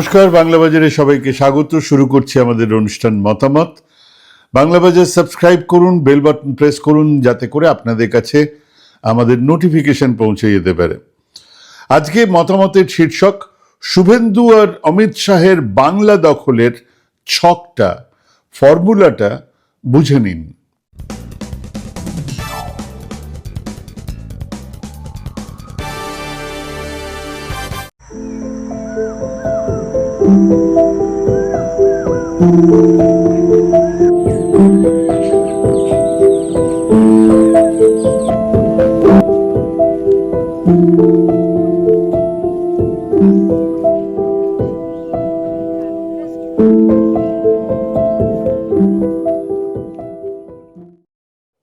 নমস্কার, বাংলা বাজারে সবাইকে স্বাগত। শুরু করছি আমাদের অনুষ্ঠান মতামত। বাংলা বাজার সাবস্ক্রাইব করুন, বেল বাটন প্রেস করুন, যাতে করে আপনাদের কাছে আমাদের নোটিফিকেশন পৌঁছে যেতে পারে। আজকে মতামতের শীর্ষক, শুভেন্দু আর অমিত শাহের বাংলা দখলের ছকটা, ফর্মুলাটা বুঝে নিন।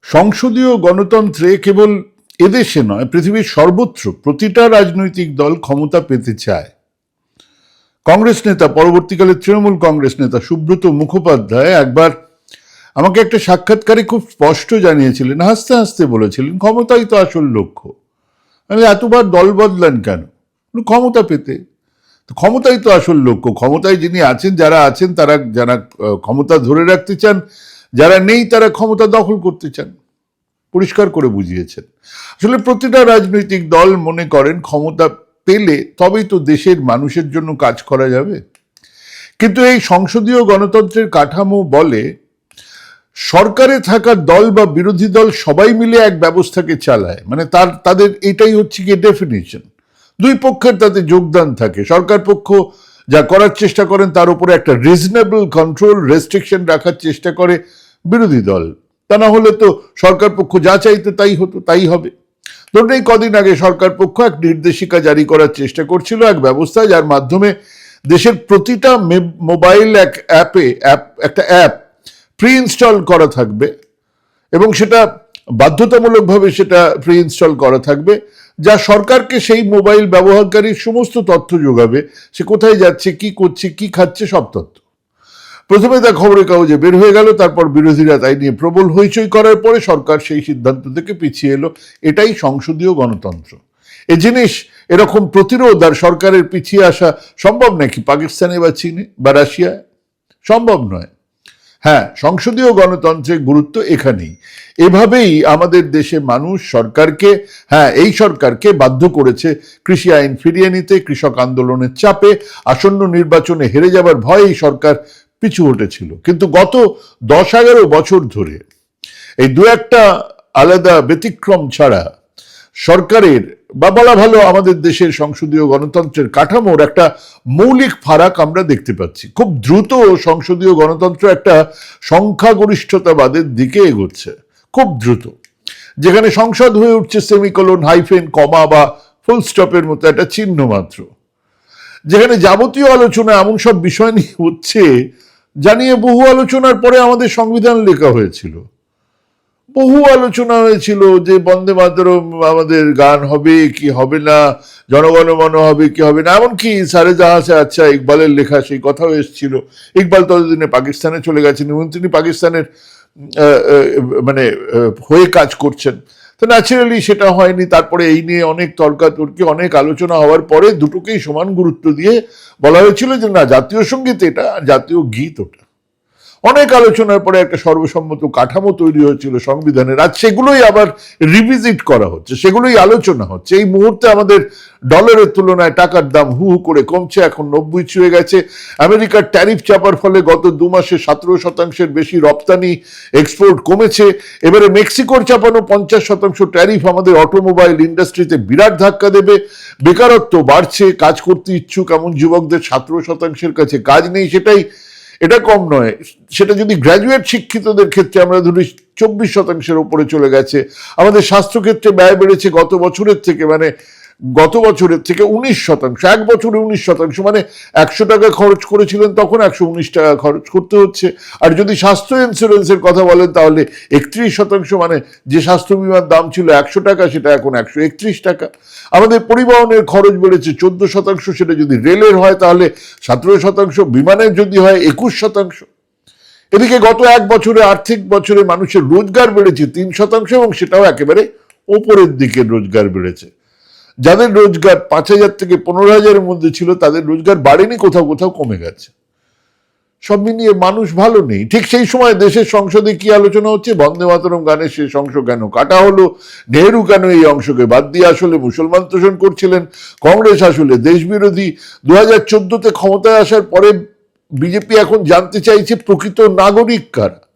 সংসদীয় গণতন্ত্রে কেবল এদেশে নয় পৃথিবীর সর্বত্র প্রতিটা রাজনৈতিক দল ক্ষমতা পেতে চায়। কংগ্রেস নেতা, পরবর্তীকালে তৃণমূল কংগ্রেস নেতা সুব্রত মুখোপাধ্যায় একবার আমাকে একটা সাক্ষাৎকারে খুব স্পষ্ট জানিয়েছিলেন, হাসতে হাসতে বলেছিলেন, ক্ষমতাই তো আসল লক্ষ্য। আমি এতবার দল বদলান কেন? ক্ষমতা পেতে? ক্ষমতাই তো আসল লক্ষ্য। ক্ষমতায় যিনি আছেন, যারা আছেন, তারা যারা ক্ষমতা ধরে রাখতে চান, যারা নেই, তারা ক্ষমতা দখল করতে চান। পরিষ্কার করে বুঝিয়েছেন। আসলে প্রতিটা রাজনৈতিক দল মনে করেন, ক্ষমতা পেলে তবেই তো দেশের মানুষের জন্য কাজ করা যাবে। কিন্তু এই সংসদীয় গণতন্ত্রের কাঠামো বলে, সরকারে থাকা দল বা বিরোধী দল সবাই মিলে এক ব্যবস্থাকে চালায়। মানে তার, তাদের এটাই হচ্ছে কি ডেফিনিশন দুই পক্ষের তাতে যোগদান থাকে। সরকার পক্ষ যা করার চেষ্টা করেন, তার উপরে একটা রিজনেবল কন্ট্রোল রেস্ট্রিকশন রাখার চেষ্টা করে বিরোধী দল। তা না হলে তো সরকার পক্ষ যা চাইতো তাই হতো, তাই হবে। এই কদিন আগে সরকার পক্ষ এক নির্দেশিকা জারি করার চেষ্টা করছিল এক ব্যবস্থা, যার মাধ্যমে দেশের প্রতিটা মোবাইল এক অ্যাপে, অ্যাপ, একটা অ্যাপ প্রি ইনস্টল করা থাকবে এবং সেটা বাধ্যতামূলকভাবে সেটা প্রি ইনস্টল করা থাকবে, যা সরকারকে সেই মোবাইল ব্যবহারকারীর সমস্ত তথ্য যোগাবে, সে কোথায় যাচ্ছে, কি করছে, কি খাচ্ছে, সব তথ্য। প্রথমে তা খবরের কাগজে বের হয়ে গেল, তারপর বিরোধীরা তাই নিয়ে প্রবল হইচই করার পরে সরকার সেই সিদ্ধান্ত থেকে পিছিয়ে এলো। এটাই সংসদীয় গণতন্ত্র। এ জিনিস এরকম প্রতিরোধ আর সরকারের পিছিয়ে আসা সম্ভব নাকি পাকিস্তানে বা চীনে বা রাশিয়ায়? সম্ভব নয়। হ্যাঁ সংসদীয় গণতন্ত্রের গুরুত্ব এখানেই। এভাবেই আমাদের দেশে মানুষ সরকারকে হ্যাঁ এই সরকারকে বাধ্য করেছে। কৃষি আইন ফিরিয়ে নিতে, কৃষক আন্দোলনের চাপে আসন্ন নির্বাচনে হেরে যাবার ভয়ে সরকার পিছু হটেছিল। কিন্তু গত দশ এগারো বছর ধরে এই দু একটা আলাদা ব্যতিক্রম ছাড়া সরকারের বা বলা ভালো আমাদের দেশের সংসদীয় গণতন্ত্রের কাঠামোর একটা মৌলিক ফারাক আমরা দেখতে পাচ্ছি। খুব দ্রুত সংসদীয় গণতন্ত্র একটা সংখ্যাগরিষ্ঠতাবাদের দিকে এগোচ্ছে। খুব দ্রুত। যেখানে সংসদ হয়ে উঠছে সেমিকোলন, হাইফেন, কমা বা ফুল স্টপের মতো একটা চিহ্ন মাত্র। যেখানে যাবতীয় আলোচনা এমন সব বিষয় নিয়ে হচ্ছে জানিয়ে বহু আলোচনার পরে আমাদের সংবিধান লেখা হয়েছিল। বহু আলোচনা হয়েছিল যে বন্দে মাতরম আমাদের গান হবে, কি হবে না জনগণমন হবে, কি হবে না, এমনকি সারে জাহাজে আচ্ছা ইকবালের লেখা সেই কথাও এসেছিল। ইকবাল ততদিনে পাকিস্তানে চলে গেছেন এবং তিনি পাকিস্তানের মানে হয়ে কাজ করছেন। তো ন্যাচারালি সেটা হয়নি। তারপরে এই নিয়ে অনেক তর্কাতর্কি, অনেক আলোচনা হওয়ার পরে দুটোকেই সমান গুরুত্ব দিয়ে বলা হয়েছিল যে না, জাতীয় সংগীত এটা, জাতীয় গীত ওটা। অনেক আলোচনার পরে একটা সর্বসম্মত কাঠামো তৈরি হয়েছিল সংবিধানের। আজ সেগুলোই আবার রিভিজিট করা হচ্ছে, সেগুলোই আলোচনা হচ্ছে। এই মুহূর্তে আমাদের ডলারের তুলনায় টাকার দাম হু হু করে কমছে, এখন নব্বই ছুঁয়ে গেছে। আমেরিকার ট্যারিফ চাপার ফলে গত দু মাসে সতেরো শতাংশের বেশি রপ্তানি এক্সপোর্ট কমেছে। এবারে মেক্সিকোর চাপানো পঞ্চাশ শতাংশ ট্যারিফ আমাদের অটোমোবাইল ইন্ডাস্ট্রিতে বিরাট ধাক্কা দেবে। বেকারত্ব বাড়ছে, কাজ করতে ইচ্ছুক এমন যুবকদের সতেরো শতাংশের কাছে কাজ নেই, সেটাই এটা কম নয়। সেটা যদি গ্র্যাজুয়েট শিক্ষিতদের ক্ষেত্রে আমরা ধরি, চব্বিশ শতাংশের উপরে চলে গেছে। আমাদের স্বাস্থ্যক্ষেত্রে ব্যয় বেড়েছে গত বছরের থেকে মানে গত বছরের থেকে উনিশ শতাংশ, এক বছরে উনিশ শতাংশ মানে একশো টাকা খরচ করেছিলেন তখন একশো উনিশ টাকা খরচ করতে হচ্ছে। আর যদি স্বাস্থ্য ইন্স্যুরেন্সের কথা বলেন, তাহলে একত্রিশ শতাংশ মানে যে স্বাস্থ্য বিমার দাম ছিল একশো টাকা, সেটা এখন একশো একত্রিশ টাকা। আমাদের পরিবহনের খরচ বেড়েছে চোদ্দ শতাংশ, সেটা যদি রেলের হয়, তাহলে সতেরো শতাংশ, বিমানের যদি হয়, একুশ শতাংশ। এদিকে গত এক বছরে আর্থিক বছরে মানুষের রোজগার বেড়েছে তিন শতাংশ, এবং সেটাও একেবারে ওপরের দিকে রোজগার বেড়েছে। যাদের রোজগার পাঁচ হাজার থেকে পনেরো হাজারের মধ্যে ছিল, তাদের রোজগার বাড়েনি, কোথাও কোথাও কমে গেছে। সব মিলিয়ে মানুষ ভালো নেই। ঠিক সেই সময় দেশের সংসদে কি আলোচনা হচ্ছে? বন্দে মাতরম গানের শেষ অংশ কেন কাটা হলো? নেহরু কেন এই অংশকে বাদ দিয়ে আসলে মুসলমান তোষণ করছিলেন? কংগ্রেস আসলে দেশ বিরোধী দু হাজার চোদ্দতে ক্ষমতায় আসার পরে বিজেপি এখন জানতে চাইছে প্রকৃত নাগরিক কারা?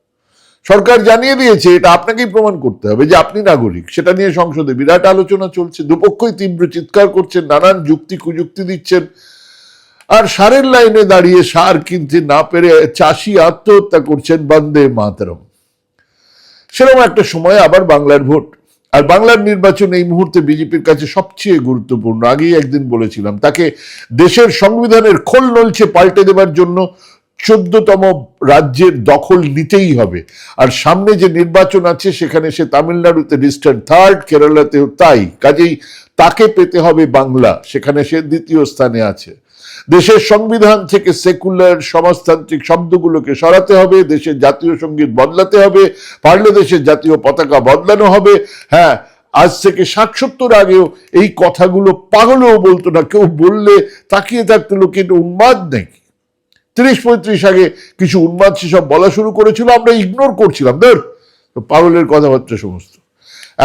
সরকার জানিয়ে দিয়েছে, এটা আপনাকেই প্রমাণ করতে হবে যে আপনি নাগরিক। সেটা নিয়ে সংসদে বিরাট আলোচনা চলছে, দুপক্ষই তীব্র চিৎকার করছেন, নানান যুক্তি কুযুক্তি দিচ্ছেন। আর সারের লাইনে দাঁড়িয়ে সার কিনতে না পেরে চাষি আত্মহত্যা করছেন বন্দে মাতরম। সেরকম একটা সময় আবার বাংলার ভোট। আর বাংলার নির্বাচন এই মুহূর্তে বিজেপির কাছে সবচেয়ে গুরুত্বপূর্ণ। আগেই একদিন বলেছিলাম, তাকে দেশের সংবিধানের খোল নলছে পাল্টে দেবার জন্য চোদ্দতম রাজ্যের দখল নিতেই হবে। আর সামনে যে নির্বাচন আছে, সেখানে সে তামিলনাড়ুতে ডিস্টার্ট থার্ড কেরালাতেও তাই। কাজেই তাকে পেতে হবে বাংলা, সেখানে সে দ্বিতীয় স্থানে আছে। দেশের সংবিধান থেকে সেকুলার সমাজতান্ত্রিক শব্দগুলোকে সরাতে হবে, দেশের জাতীয় সংগীত বদলাতে হবে পারলে দেশের জাতীয় পতাকা বদলানো হবে। হ্যাঁ আজ থেকে ষাট সত্তর আগেও এই কথাগুলো পাগলেও বলতো না, কেউ বললে তাকিয়ে থাকতো লোক এটা উন্মাদ নাকি? তিরিশ পঁয়ত্রিশ আগে কিছু উন্মাদ সেসব বলা শুরু করেছিল, আমরা ইগনোর করছিলাম। ধর, তো পাগলের কথাবার্তা সমস্ত।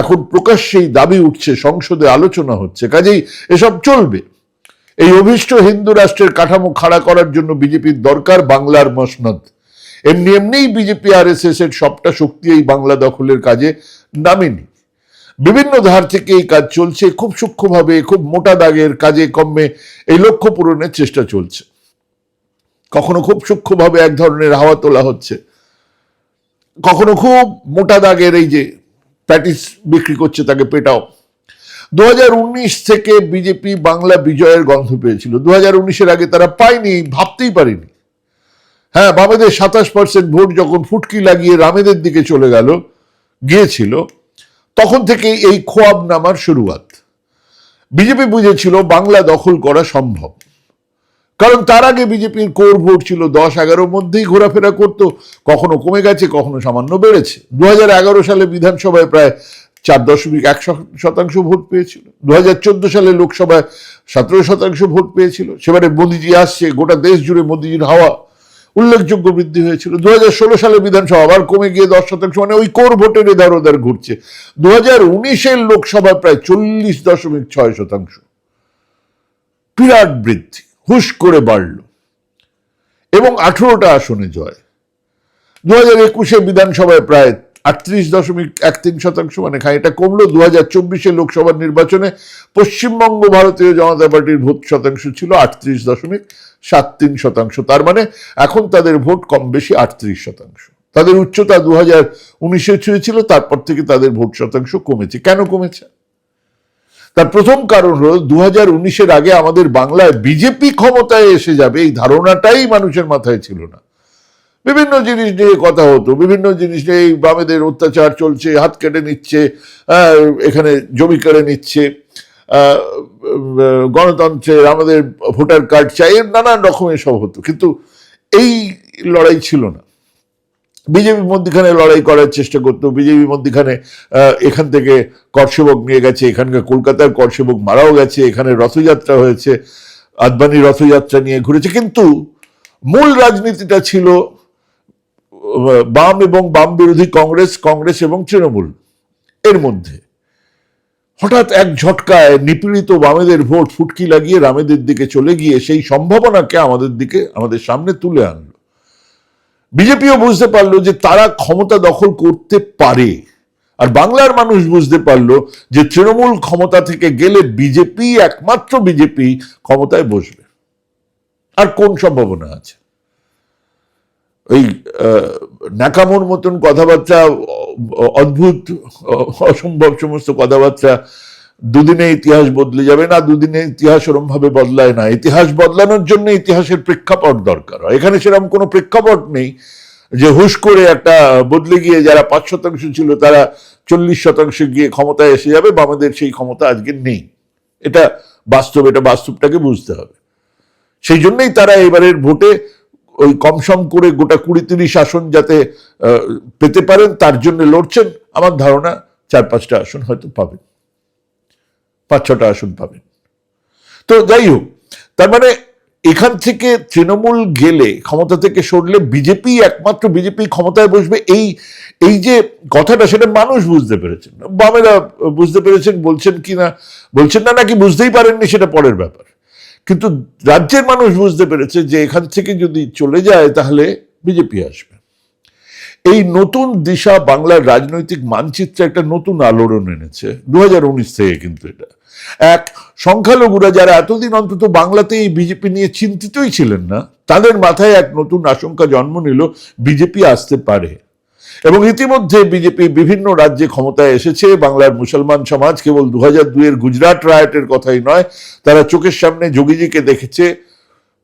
এখন প্রকাশ্যেই দাবি উঠছে, সংসদে আলোচনা হচ্ছে, কাজেই এসব চলবে। এই অভিষ্ট হিন্দু রাষ্ট্রের কাঠামো খাড়া করার জন্য বিজেপির দরকার বাংলার মসনদ। এমনি এমনিই বিজেপি আর এস এর সবটা শক্তি এই বাংলা দখলের কাজে নামেনি। বিভিন্ন ধার থেকে এই কাজ চলছে, খুব সূক্ষ্মভাবে, খুব মোটা দাগের কাজে কমে এই লক্ষ্য পূরণের চেষ্টা চলছে। কখনো খুব সূক্ষ্মভাবে এক ধরনের হাওয়া তোলা হচ্ছে। কখনো খুব মোটা দাগের এই যে প্যাটিস বিক্রি করছে তাকে পেটাও। দু হাজার উনিশ থেকে বিজেপি বাংলা বিজয়ের গন্ধ পেয়েছিল। দু হাজার আগে তারা পায়নি, ভাবতেই পারেনি। হ্যাঁ বামেদের সাতাশ পার্সেন্ট ভোট যখন ফুটকি লাগিয়ে রামেদের দিকে চলে গেল, গিয়েছিল, তখন থেকে এই খোয়াব নামার শুরুয়াত। বিজেপি বুঝেছিল বাংলা দখল করা সম্ভব। কারণ তার আগে বিজেপির কোর ভোট ছিল দশ এগারোর মধ্যেই ঘোরাফেরা করত, কখনো কমে গেছে, কখনো সামান্য বেড়েছে। দু হাজার এগারো সালে বিধানসভায় প্রায় চার দশমিক এক শতাংশ ভোট পেয়েছিল। দু হাজার চোদ্দ সালে লোকসভায় সতেরো শতাংশ ভোট পেয়েছিল। সেবারে মোদিজি আসছে, গোটা দেশ জুড়ে মোদিজির হাওয়া। উল্লেখযোগ্য বৃদ্ধি হয়েছিল। দু হাজার ষোলো সালে বিধানসভা আবার কমে গিয়ে দশ শতাংশ মানে ওই কোর ভোটের এদার ওদার ঘুরছে। দু হাজার উনিশের লোকসভায় প্রায় চল্লিশ দশমিক ছয় শতাংশ। বিরাট বৃদ্ধি। হুশ করে বাড়ল। এবং আঠেরোটা আসনে জয়। দু হাজার একুশে বিধানসভায় প্রায় আটত্রিশ দশমিক এক তিন শতাংশ মানে খানিকটা কমলো। দু হাজার চব্বিশে লোকসভার নির্বাচনে পশ্চিমবঙ্গ ভারতীয় জনতা পার্টির ভোট শতাংশ ছিল আটত্রিশ দশমিক সাত তিন শতাংশ। তার মানে এখন তাদের ভোট কম বেশি আটত্রিশ শতাংশ। তাদের উচ্চতা দু হাজার উনিশে ছুঁয়েছিল, তারপর থেকে তাদের ভোট শতাংশ কমেছে। কেন কমেছে? তার প্রথম কারণ হলো দু হাজার উনিশের আগে আমাদের বাংলায় বিজেপি ক্ষমতায় এসে যাবে, এই ধারণাটাই মানুষের মাথায় ছিল না। বিভিন্ন জিনিস নিয়ে কথা হতো, বিভিন্ন জিনিস নিয়ে এই বামেদের অত্যাচার চলছে, হাত কেটে নিচ্ছে এখানে জমি কেড়ে নিচ্ছে গণতন্ত্রের আমাদের ভোটার কার্ড চাই নানান রকমের সব হতো। কিন্তু এই লড়াই ছিল না। বিজেপি মধ্যখানে লড়াই করার চেষ্টা করতো। বিজেপি মধ্যখানে এখান থেকে করসেবক নিয়ে গেছে, এখানকার কলকাতার করসেবক মারাও গেছে, এখানে রথযাত্রা হয়েছে, আদবানি রথযাত্রা নিয়ে ঘুরেছে। কিন্তু মূল রাজনীতিটা ছিল বাম এবং বাম বিরোধী কংগ্রেস কংগ্রেস এবং তৃণমূল এর মধ্যে। হঠাৎ এক ঝটকায় নিপীড়িত বামেদের ভোট ফুটকি লাগিয়ে রামেদের দিকে চলে গিয়ে সেই সম্ভাবনাকে আমাদের দিকে, আমাদের সামনে তুলে আনলো। বিজেপিও বুঝতে পারল যে তারা ক্ষমতা দখল করতে পারে। আর বাংলার মানুষ বুঝতে পারল যে তৃণমূল ক্ষমতা থেকে গেলে বিজেপি, একমাত্র বিজেপি, ক্ষমতায় বসবে। আর কোন সম্ভাবনা আছে? ওই ন্যাকামোর মতন কথাবার্তা অদ্ভুত অসম্ভব সমস্ত কথাবার্তা দুদিনে ইতিহাস বদলে যাবে না, দুদিনে ইতিহাস ওরম ভাবে বদলায় না। ইতিহাস বদলানোর জন্য ইতিহাসের প্রেক্ষাপট দরকার হয়। এখানে সেরকম কোনো প্রেক্ষাপট নেই যে হুশ করে একটা বদলে গিয়ে যারা পাঁচ শতাংশ ছিল, তারা চল্লিশ শতাংশ গিয়ে ক্ষমতায় এসে যাবে, বামেদের সেই ক্ষমতা আজকে নেই। এটা বাস্তব, এটা বাস্তবটাকে বুঝতে হবে। সেই জন্যই তারা এবারের ভোটে ওই কমসম করে গোটা কুড়ি তিরিশ আসন যাতে পেতে পারেন, তার জন্য লড়ছেন। আমার ধারণা চার পাঁচটা আসন হয়তো পাবেন। পাঁচ ছটা আসন পাবেন। তো যাই হোক, তার মানে এখান থেকে তৃণমূল গেলে, ক্ষমতা থেকে সরলে বিজেপি একমাত্র বিজেপি ক্ষমতায় বসবে, এই এই যে কথাটা সেটা মানুষ বুঝতে পেরেছেন। বামেরা বুঝতে পেরেছেন, বলছেন কি না বলছেন না, নাকি বুঝতেই পারেননি, সেটা পরের ব্যাপার। কিন্তু রাজ্যের মানুষ বুঝতে পেরেছে যে এখান থেকে যদি চলে যায়, তাহলে বিজেপি আসবে। এই নতুন দিশা বাংলার রাজনৈতিক মানচিত্রে একটা নতুন আলোড়ন এনেছে দু থেকে কিন্তু এটা। এক, সংখ্যালঘুরা যারা এতদিন অন্তত বাংলাতে এই বিজেপি নিয়ে চিন্তিতই ছিলেন না, তাদের মাথায় এক নতুন আশঙ্কা জন্ম নিল, বিজেপি আসতে পারে। এবং ইতিমধ্যে বিজেপি বিভিন্ন রাজ্যে ক্ষমতায় এসেছে, বাংলার মুসলমান সমাজ কেবল দু হাজার দুইয়ের গুজরাট রায়টের কথাই নয়, তারা চোখের সামনে যোগীজিকে দেখেছে,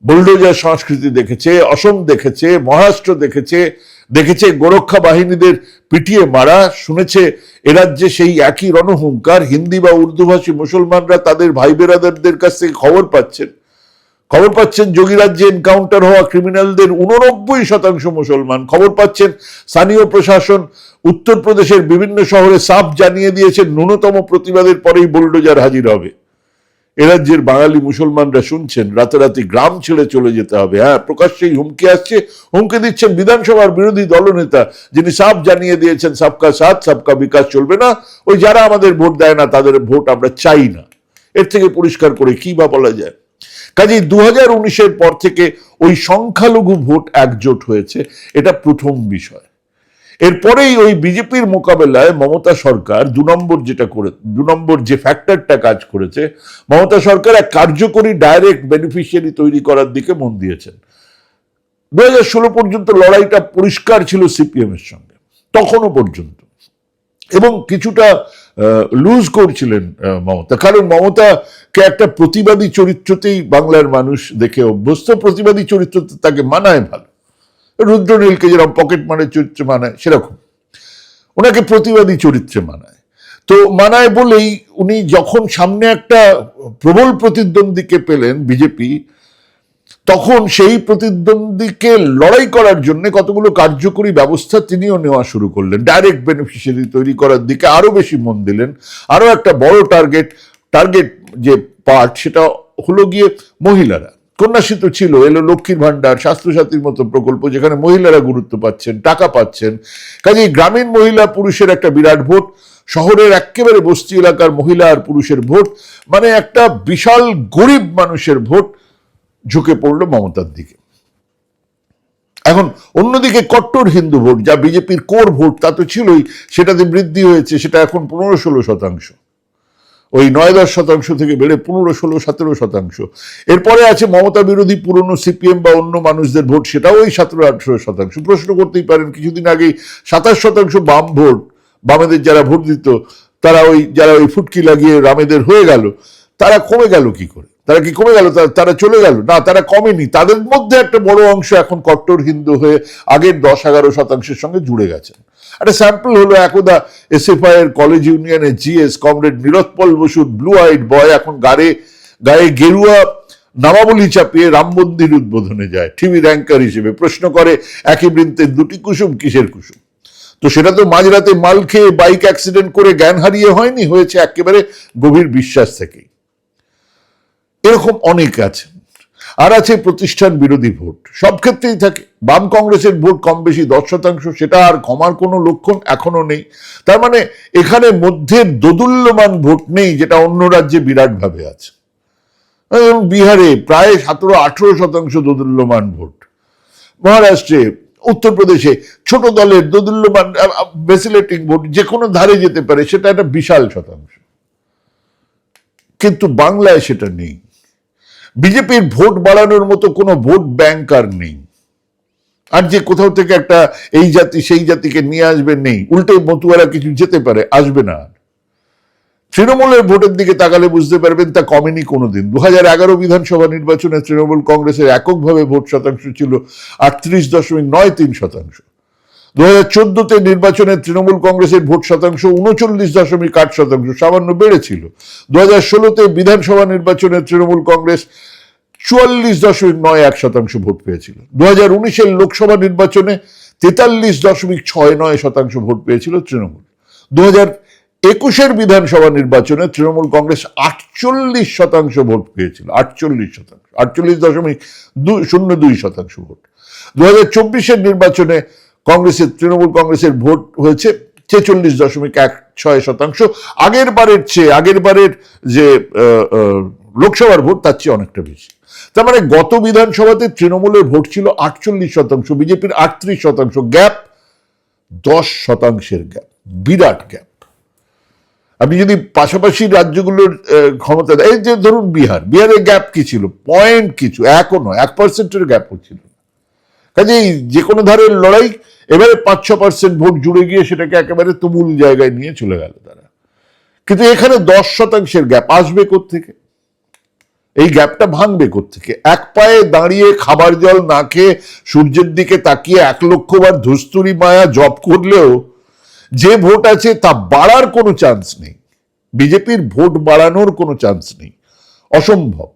বুলডোজার সংস্কৃতি দেখেছে, অসম দেখেছে, মহারাষ্ট্র দেখেছে দেখেছে গোরক্ষা বাহিনীদের পিটিয়ে মারা, শুনেছে এরাজ্যে সেই একই রণহুঙ্কার, হিন্দি বা উর্দুভাষী মুসলমানরা তাদের ভাই বেরাদারদের কাছ থেকে খবর পাচ্ছেন। খবর পাচ্ছেন যোগীরাজ্যে এনকাউন্টার হওয়া ক্রিমিনালদের উননব্বই শতাংশ মুসলমান। খবর পাচ্ছেন স্থানীয় প্রশাসন উত্তরপ্রদেশের বিভিন্ন শহরে সাফ জানিয়ে দিয়েছেন ন্যূনতম প্রতিবাদের পরেই বুলডোজার হাজির হবে। এ রাজ্যের বাঙালি মুসলমানরা শুনছেন, রাতারাতি গ্রাম ছেড়ে চলে যেতে হবে। হ্যাঁ প্রকাশ্যেই হুমকি আসছে। হুমকি দিচ্ছেন বিধানসভার বিরোধী দলনেতা, যিনি সাফ জানিয়ে দিয়েছেন, সাবকা সাথ, সবকা বিকাশ চলবে না। ওই যারা আমাদের ভোট দেয় না, তাদের ভোট আমরা চাই না। এর থেকে পরিষ্কার করে কি বা বলা যায়? কাজেই দু হাজার পর থেকে ওই সংখ্যালঘু ভোট একজোট হয়েছে। এটা প্রথম বিষয়। এরপরেই ওই বিজেপির মোকাবেলায় মমতা সরকার দু নম্বর যেটা করে, দু নম্বর যে ফ্যাক্টরটা কাজ করেছে, মমতা সরকার এক কার্যকরী ডাইরেক্ট বেনিফিশিয়ারি তৈরি করার দিকে মন দিয়েছেন। দু হাজার ষোলো পর্যন্ত লড়াইটা পরিষ্কার ছিল সিপিএম এর সঙ্গে, তখনও পর্যন্ত। এবং কিছুটা লুজ করছিলেন মমতা। কারণ মমতাকে একটা প্রতিবাদী চরিত্রতেই বাংলার মানুষ দেখে অভ্যস্ত। প্রতিবাদী চরিত্রতে তাকে মানায় ভালো। রুদ্রনীলকে যেরকম পকেট মানে চরিত্রে মানায়, সেরকম। ওনাকে প্রতিবাদী চরিত্রে মানায়। তো মানায় বলেই উনি যখন সামনে একটা প্রবল প্রতিদ্বন্দ্বীকে পেলেন বিজেপি, তখন সেই প্রতিদ্বন্দ্বীকে লড়াই করার জন্য কতগুলো কার্যকরী ব্যবস্থা তিনিও নেওয়া শুরু করলেন। ডাইরেক্ট বেনিফিশিয়ারি তৈরি করার দিকে আরও বেশি মন দিলেন। আরও একটা বড় টার্গেট টার্গেট যে পার্ট সেটা হলো গিয়ে মহিলারা। কন্যাশ্রী তো ছিল, এলো লক্ষ্মীর ভান্ডার স্বাস্থ্যসাথীর মতো প্রকল্প যেখানে মহিলারা গুরুত্ব পাচ্ছেন, টাকা পাচ্ছেন। কাজেই গ্রামীণ মহিলা পুরুষের একটা বিরাট ভোট, শহরের একেবারে বস্তি এলাকার মহিলা আর পুরুষের ভোট মানে একটা বিশাল গরিব মানুষের ভোট ঝুঁকে পড়ল মমতার দিকে। এখন অন্যদিকে কট্টর হিন্দু ভোট, যা বিজেপির কোর ভোট, তা তো ছিলই, সেটাতে বৃদ্ধি হয়েছে, সেটা এখন পনেরো ষোলো শতাংশ। ওই নয় দশ শতাংশ থেকে বেড়ে পনেরো, ষোলো, সতেরো শতাংশ। এরপরে আছে মমতা বিরোধী পুরনো সিপিএম বা অন্য মানুষদের ভোট, সেটাও ওই সতেরো, আঠেরো শতাংশ। প্রশ্ন করতেই পারেন, কিছুদিন আগেই সাতাশ শতাংশ বাম ভোট, বামেদের যারা ভোট দিত, তারা ওই, যারা ওই ফুটকি লাগিয়ে রামেদের হয়ে গেল, তারা কমে গেল কি করে? তারা কি কমে গেল? তারা চলে গেল। না, তারা কমেনি। তাদের মধ্যে একটা বড় অংশ এখন কট্টর হিন্দু হয়ে আগের দশ এগারো শতাংশের সঙ্গে জুড়ে গেছেন। একটা স্যাম্পল হলো একদা এসএফআই এর কলেজ ইউনিয়নের জিএস কমরেড নিরৎপল বসুর ব্লু আইড বয় এখন গাড়ে, গায়ে গেরুয়া নামাবলী চাপিয়ে রাম মন্দির উদ্বোধনে যায় টিভির অ্যাঙ্কার হিসেবে। প্রশ্ন করে, একই বৃন্তের দুটি কুসুম, কিসের কুসুম? তো সেটা তো মাঝরাতে মাল খেয়ে বাইক অ্যাক্সিডেন্ট করে জ্ঞান হারিয়ে হয়নি, হয়েছে একেবারে গভীর বিশ্বাস থেকেই। এরকম অনেক আছে। আর আছে প্রতিষ্ঠান বিরোধী ভোট। সব ক্ষেত্রেই থাকে। বাম কংগ্রেসের ভোট কম বেশি, দশ শতাংশ, সেটা আর কমার কোনো লক্ষণ এখনও নেই। তার মানে এখানে মধ্যে দোদুল্যমান ভোট নেই, যেটা অন্য রাজ্যে বিরাটভাবে আছে। বিহারে প্রায় সতেরো, আঠেরো শতাংশ দোদুল্যমান ভোট। মহারাষ্ট্রে, উত্তরপ্রদেশে ছোট দলের দোদুল্যমান ভেসিলেটিং ভোট যে কোনো ধারে যেতে পারে, সেটা একটা বিশাল শতাংশ। কিন্তু বাংলায় সেটা নেই। বিজেপির ভোট বাড়ানোর মতো কোনো ভোট ব্যাংক আর নেই। আর যে কোথাও থেকে একটা এই জাতি, সেই জাতিকে নিয়ে আসবে নেই, উল্টে মতুয়ারা কিছু যেতে পারে, আসবে না তৃণমূলের ভোটের দিকে তাকালে বুঝতে পারবেন, তা কমেনি কোনোদিন। দু হাজার এগারো বিধানসভা নির্বাচনে তৃণমূল কংগ্রেসের এককভাবে ভোট শতাংশ ছিল আটত্রিশ দশমিক নয় তিন শতাংশ। দু নির্বাচনে তৃণমূল কংগ্রেসের ভোট শতাংশ উনচল্লিশ দশমিক আট শতাংশ, সামান্য বেড়েছিল। দু হাজার ষোলোতে বিধানসভা নির্বাচনে তৃণমূল কংগ্রেস চুয়াল্লিশ দশমিক নয় এক শতাংশ ভোট পেয়েছিল। দু হাজার উনিশের লোকসভা নির্বাচনে তেতাল্লিশ দশমিক ছয় নয় শতাংশ ভোট পেয়েছিল তৃণমূল। দু হাজার একুশের বিধানসভা নির্বাচনে তৃণমূল কংগ্রেস আটচল্লিশ শতাংশ ভোট পেয়েছিল, আটচল্লিশ শতাংশ, আটচল্লিশ দশমিক দুই শূন্য দুই শতাংশ ভোট। দু হাজার চব্বিশের নির্বাচনে কংগ্রেসের, তৃণমূল কংগ্রেসের ভোট হয়েছে ছেচল্লিশ দশমিক এক ছয় শতাংশ। আগের বারের চেয়ে, আগের বারের যে লোকসভার ভোট, তার চেয়ে অনেকটা বেশি। তার মানে গত বিধানসভাতে তৃণমূলের ভোট ছিল আটচল্লিশ শতাংশ, বিজেপির আটত্রিশ শতাংশ গ্যাপ, দশ শতাংশের গ্যাপ, বিরাট গ্যাপ। আপনি যদি পাশাপাশি রাজ্যগুলোর ক্ষমতা এই যে ধরুন বিহার বিহারের গ্যাপ কি ছিল? পয়েন্ট কিছু একও নয়, এক পার্সেন্টের গ্যাপও ছিল কাজেই যে কোনো ধারের লড়াই, এবারে পাঁচ ছ পার্সেন্ট ভোট জুড়ে গিয়ে সেটাকে একেবারে তুমুল জায়গায় নিয়ে চলে গেল তারা। কিন্তু এখানে দশ শতাংশের গ্যাপ আসবে থেকে এই গ্যাপটা ভাঙবে থেকে এক পায়ে দাঁড়িয়ে খাবার জল না খেয়ে সূর্যের দিকে তাকিয়ে এক লক্ষ বার ধুস্তুরি মায়া জপ করলেও যে ভোট আছে তা বাড়ার কোনো চান্স নেই। বিজেপির ভোট বাড়ানোর কোনো চান্স নেই। অসম্ভব।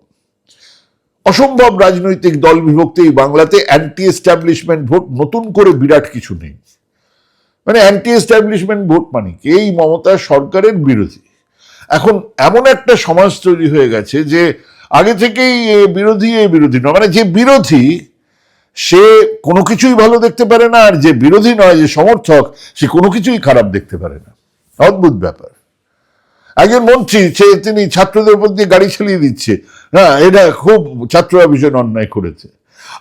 অসম্ভব রাজনৈতিক দল বিভক্তি বাংলাতে অ্যান্টি এস্টাবলিশমেন্ট ভোট নতুন করে বিরাট কিছু নেই। মানে অ্যান্টি এস্টাবলিশমেন্ট ভোট মানে কি? এই মমতা সরকারের বিরোধী। এখন এমন একটা সমাজ তৈরি হয়ে গেছে যে আগে থেকেই বিরোধী, এ বিরোধী নয়। মানে যে বিরোধী, সে কোনো কিছুই ভালো দেখতে পারে না, আর যে বিরোধী নয়, যে সমর্থক, সে কোনো কিছুই খারাপ দেখতে পারে না। অদ্ভুত ব্যাপার। একজন মন্ত্রী, সে তিনি ছাত্রদের উপর দিয়ে গাড়ি চালিয়ে দিচ্ছে। হ্যাঁ এটা খুব ছাত্ররা ভীষণ অন্যায় করেছে।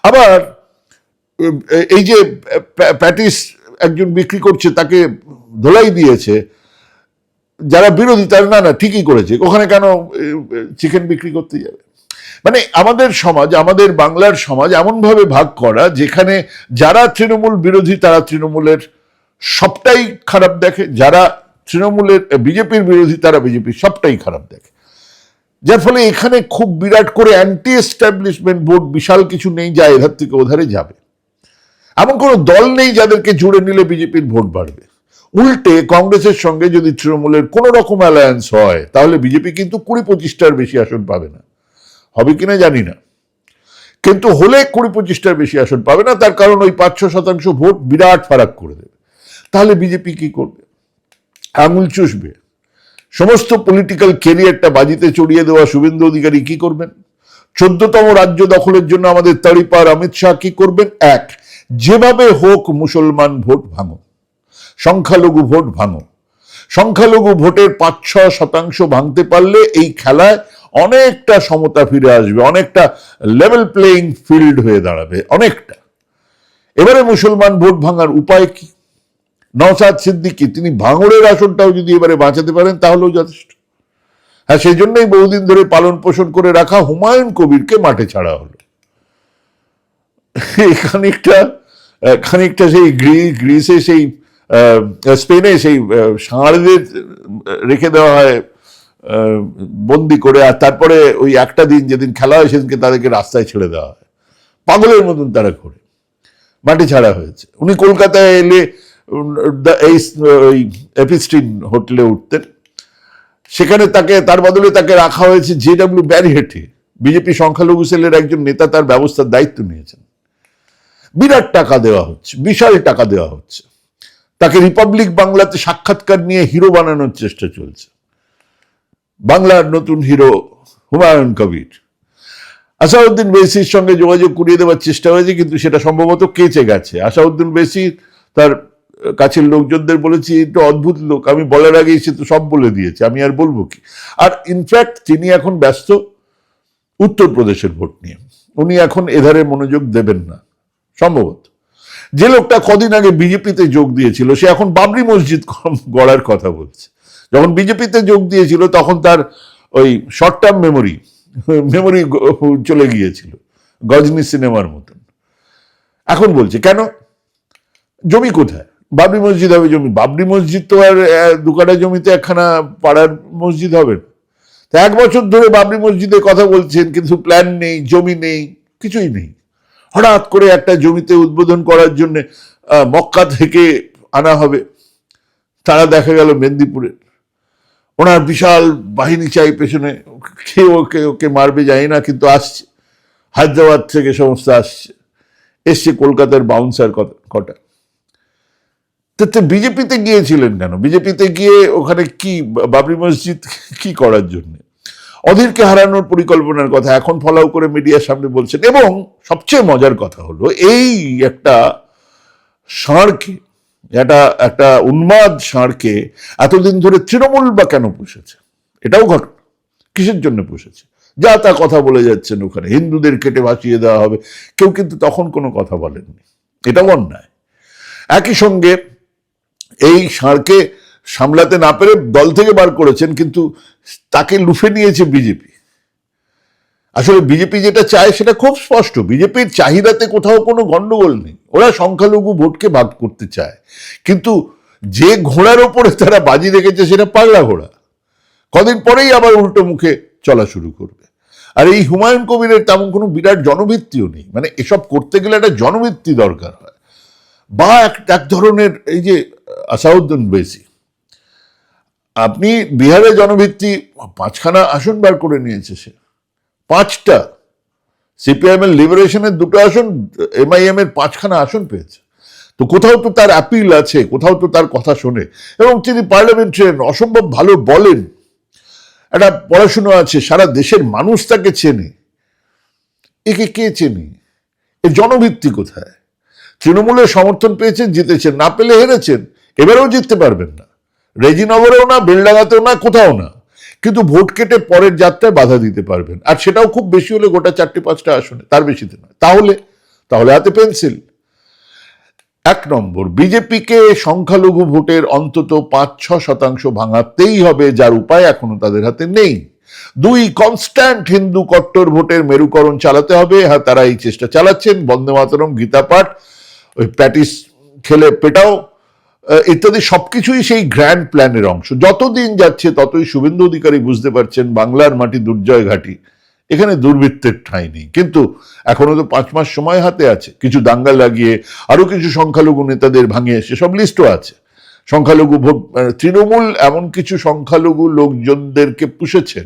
আবার, এই যে প্যাটিস একজন বিক্রি করছে, তাকে ধোলাই দিয়েছে, যারা বিরোধী তারা না না, ঠিকই করেছে। ওখানে কেন চিকেন বিক্রি করতে যাবে? মানে আমাদের সমাজ, আমাদের বাংলার সমাজ এমনভাবে ভাগ করা, যেখানে যারা তৃণমূল বিরোধী, তারা তৃণমূলের সবটাই খারাপ দেখে, যারা তৃণমূলের বিজেপির বিরোধী তারা বিজেপির সবটাই খারাপ দেখে। যার ফলে এখানে খুব বিরাট করে অ্যান্টি এস্টাবলিশমেন্ট ভোট বিশাল কিছু নেই যা এধার থেকে ওধারে যাবে। এমন কোনো দল নেই যাদেরকে জুড়ে নিলে বিজেপির ভোট বাড়বে। উল্টে কংগ্রেসের সঙ্গে যদি তৃণমূলের কোনো রকম অ্যালায়েন্স হয়, তাহলে বিজেপি কিন্তু কুড়ি পঁচিশটার বেশি আসন পাবে না। হবে কিনা জানি না। কিন্তু হলে কুড়ি পঁচিশটার বেশি আসন পাবে না, তার কারণ ওই পাঁচ ছ শতাংশ ভোট বিরাট ফারাক করে দেবে। তাহলে বিজেপি কি করবে? আঙুল চুষবে। সমস্ত পলিটিক্যাল কেরিয়ারটা বাজিতে চড়িয়ে দেওয়া শুভেন্দু অধিকারী কি করবেন? চোদ্দতম রাজ্য দখলের জন্য আমাদের তাড়িপার অমিত শাহ কি করবেন? এক, যেভাবে হোক মুসলমান ভোট ভাঙো সংখ্যালঘু ভোট ভাঙো সংখ্যালঘু ভোটের পাঁচ ছ শতাংশ ভাঙতে পারলে এই খেলায় অনেকটা সমতা ফিরে আসবে, অনেকটা লেভেল প্লেইং ফিল্ড হয়ে দাঁড়াবে, অনেকটা। এবারে মুসলমান ভোট ভাঙার উপায় কি? নওসাদ সিদ্দিকী, তিনি ভাঙড়ের আসনটাও যদি এবারে বাঁচাতে পারেন, তাহলেও যথেষ্ট। হ্যাঁ সেই জন্যই বহুদিন ধরে পালন পোষণ করে রাখা হুমায়ুন কবিরকে মাঠে ছাড়া হলো। খানিকটা খানিকটা সেই গ্রিস সেই স্পেনে সেই ষাঁড়দের রেখে দেওয়া হয় বন্দি করে, আর তারপরে ওই একটা দিন যেদিন খেলা হয়, সেদিনকে তাদেরকে রাস্তায় ছেড়ে দেওয়া হয়। পাগলের মতন তারা করে মাটি ছাড়া হয়েছে। উনি কলকাতায় এলে এপিস্টিন হোটেলে উঠতেন। সেখানে তাকে, তার বদলে তাকে রাখা হয়েছে জে ডাব্লিউ ব্যারিহেটে বিজেপি সংখ্যালঘু সেলের একজন নেতা তার ব্যবস্থার দায়িত্ব নিয়েছেন। বিরাট টাকা দেওয়া হচ্ছে, বিশাল টাকা দেওয়া হচ্ছে। তাকে রিপাবলিক বাংলাতে সাক্ষাৎকার নিয়ে হিরো বানানোর চেষ্টা চলছে। বাংলার নতুন হিরো হুমায়ুন কবির। আসাউদ্দিন বেসির সঙ্গে যোগাযোগ করিয়ে দেওয়ার চেষ্টা হয়েছে, কিন্তু সেটা সম্ভবত কেচে গেছে। আসাউদ্দিন বেসি তার কাছের লোকজনদের বলেছি একটু অদ্ভুত লোক, আমি বলার আগেই সে তো সব বলে দিয়েছে, আমি আর বলব কি? আর ইনফ্যাক্ট তিনি এখন ব্যস্ত উত্তরপ্রদেশের ভোট নিয়ে। উনি এখন এধারে মনোযোগ দেবেন না, সম্ভবত। যে লোকটা কদিন আগে বিজেপিতে যোগ দিয়েছিল, সে এখন বাবরি মসজিদ গড়ার কথা বলছে। যখন বিজেপিতে যোগ দিয়েছিল, তখন তার ওই শর্ট টার্ম মেমোরি মেমোরি চলে গিয়েছিল, গজনি সিনেমার মতন। এখন বলছে, কেন? জমি কোথায়? বাবরি মসজিদ হবে জমি, বাবরি মসজিদ তো আর দু কাঠা জমিতে একখানা পাড়ার মসজিদ হবে। তা এক বছর ধরে বাবরি মসজিদের কথা বলছেন, কিন্তু প্ল্যান নেই, জমি নেই, কিছুই নেই। হঠাৎ করে একটা জমিতে উদ্বোধন করার জন্য মক্কা থেকে আনা হবে। তারা দেখা গেল মেদিনীপুরের ওনার বিশাল বাহিনী চাই পেছনে কে ওকে ওকে মারবে জানি না, কিন্তু আসছে। হায়দ্রাবাদ থেকে সমস্ত আসছে। এসছে কলকাতার বাউন্সার কটা কটা। তো বিজেপিতে গিয়েছিলেন কেন? বিজেপিতে গিয়ে ওখানে কি বাবরি মসজিদ কি করার জন্য? অধীরকে হারানোর পরিকল্পনার কথা এখন ফলাও করে মিডিয়ার সামনে বলছেন। এবং সবচেয়ে মজার কথা হলো, এই একটা ষাঁড়কে একটা একটা উন্মাদ ষাঁড়কে এতদিন ধরে তৃণমূল বা কেন পুষেছে? এটাও ঘটনা। কিসের জন্য পুষেছে? যা তা কথা বলে যাচ্ছেন ওখানে। হিন্দুদের কেটে ভাসিয়ে দেওয়া হবে। কেউ কিন্তু তখন কোনো কথা বলেননি। এটাও অন্যায়। একই সঙ্গে এই ষাঁড়কে সামলাতে না পেরে দল থেকে বার করেছেন, কিন্তু তাকে লুফে নিয়েছে বিজেপি। আসলে বিজেপি যেটা চায় সেটা খুব স্পষ্ট। বিজেপির চাহিদাতে কোথাও কোনো গন্ডগোল নেই। ওরা সংখ্যালঘু ভোটকে ভাগ করতে চায়। কিন্তু যে ঘোড়ার ওপরে তারা বাজি রেখেছে সেটা পাগলা ঘোড়া। কদিন পরেই আবার উল্টো মুখে চলা শুরু করবে। আর এই হুমায়ুন কবিরের তেমন কোনো বিরাট জনভিত্তিও নেই। মানে এসব করতে গেলে একটা জনভিত্তি দরকার হয়। বা এক এক ধরনের এই যে আসাউদ্দিন বেসি আপনি বিহারে জনভিত্তি পাঁচখানা আসন বার করে নিয়েছে সে। পাঁচটা। সিপিআইএম এর লিবারেশনের দুটো আসন এমআইএম এর পাঁচখানা আসন পেয়েছে। তো কোথাও তো তার অ্যাপিল আছে, কোথাও তো তার কথা শোনে। এবং তিনি পার্লামেন্টের অসম্ভব ভালো বলেন। একটা পড়াশুনো আছে, সারা দেশের মানুষ তাকে চেনে। একে কে চেনে? এর জনভিত্তি কোথায়? তৃণমূলের সমর্থন পেয়েছেন, জিতেছেন, না পেলে হেরেছেন। এবারেও জিততে পারবেন না। রেজিনগরেও না বেলডাঙ্গাতেও না, কোথাও না। কিন্তু ভোট কেটে পরের যাত্রায় বাধা দিতে পারবেন। আর সেটাও খুব বেশি হলে গোটা চারটে, পাঁচটা আসনে, তার বেশিতে নয়। তাহলে তাহলে হাতে পেন্সিল। এক নম্বর, বিজেপিকে সংখ্যালঘু ভোটের অন্তত পাঁচ, ছ শতাংশ ভাঙাতেই হবে, যার উপায় এখনও তাদের হাতে নেই। দুই, কনস্ট্যান্ট হিন্দু কট্টর ভোটের মেরুকরণ চালাতে হবে। হ্যাঁ তারা এই চেষ্টা চালাচ্ছেন। বন্দে মাতরম, গীতা পাঠ, ওই প্যাটিস খেলে পেটাও। ইত্যাদি সবকিছুই সেই গ্র্যান্ড প্ল্যানের অংশ। যতদিন যাচ্ছে ততই শুভেন্দু অধিকারী বুঝতে পারছেন বাংলার মাটি দুর্জয় ঘাটি। এখানে দুর্বৃত্তের ঠাঁই নেই। কিন্তু এখনও তো পাঁচ মাস সময় হাতে আছে। কিছু দাঙ্গা লাগিয়ে আরও কিছু সংখ্যালঘু নেতাদের ভাঙিয়ে সেসব লিস্টও আছে। সংখ্যালঘু ভোট আহ, তৃণমূল এমন কিছু সংখ্যালঘু লোকজনদেরকে পুষেছেন।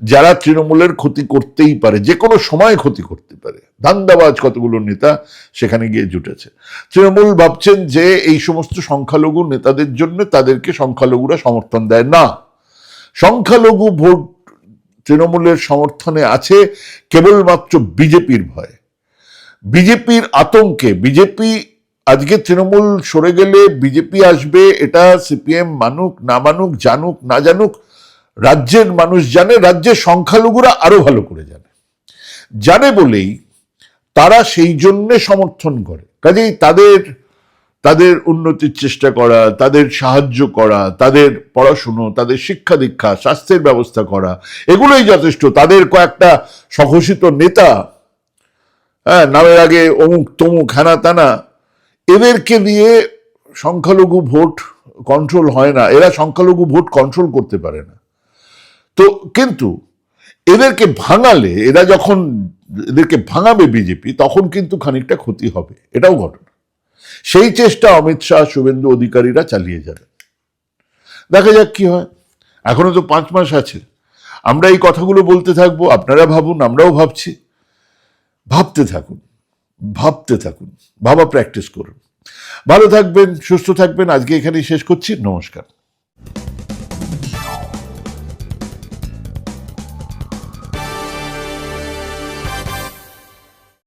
যারা তৃণমূলের ক্ষতি করতেই পারে, যে কোনো সময় ক্ষতি করতে পারে। ধান্দাবাজ কতগুলো নেতা সেখানে গিয়ে জুটেছে। তৃণমূল ভাবছেন যে এই সমস্ত সংখ্যালঘু নেতাদের জন্য তাদেরকে সংখ্যালঘুরা সমর্থন দেয় না। সংখ্যালঘু ভোট তৃণমূলের সমর্থনে আছে কেবলমাত্র বিজেপির ভয়। বিজেপির আতঙ্কে, বিজেপি আজকে তৃণমূল সরে গেলে বিজেপি আসবে, এটা সিপিএম মানুক, না মানুক, জানুক, না জানুক রাজ্যের মানুষ জানে, রাজ্যের সংখ্যালঘুরা আরও ভালো করে জানে। জানে বলেই তারা সেই জন্যে সমর্থন করে। কাজেই তাদের তাদের উন্নতির চেষ্টা করা, তাদের সাহায্য করা, তাদের পড়াশুনো, তাদের শিক্ষা দীক্ষা, স্বাস্থ্যের ব্যবস্থা করা, এগুলোই যথেষ্ট। তাদের কয়েকটা স্বঘোষিত নেতা হ্যাঁ নামের আগে অমুক তমুক হ্যানা তানা এদেরকে দিয়ে সংখ্যালঘু ভোট কন্ট্রোল হয় না। এরা সংখ্যালঘু ভোট কন্ট্রোল করতে পারে না। তো কিন্তু এদেরকে ভাঙালে, এরা যখন এদেরকে ভাঙাবে বিজেপি, তখন কিন্তু খানিকটা ক্ষতি হবে। এটাও ঘটনা। সেই চেষ্টা অমিত শাহ, শুভেন্দু অধিকারীরা চালিয়ে যাবে। দেখা যাক কি হয়। এখনও তো পাঁচ মাস আছে। আমরা এই কথাগুলো বলতে থাকব, আপনারা ভাবুন, আমরাও ভাবছি। ভাবতে থাকুন ভাবতে থাকুন, ভাবা প্র্যাকটিস করুন। ভালো থাকবেন, সুস্থ থাকবেন। আজকে এখানেই শেষ করছি। নমস্কার।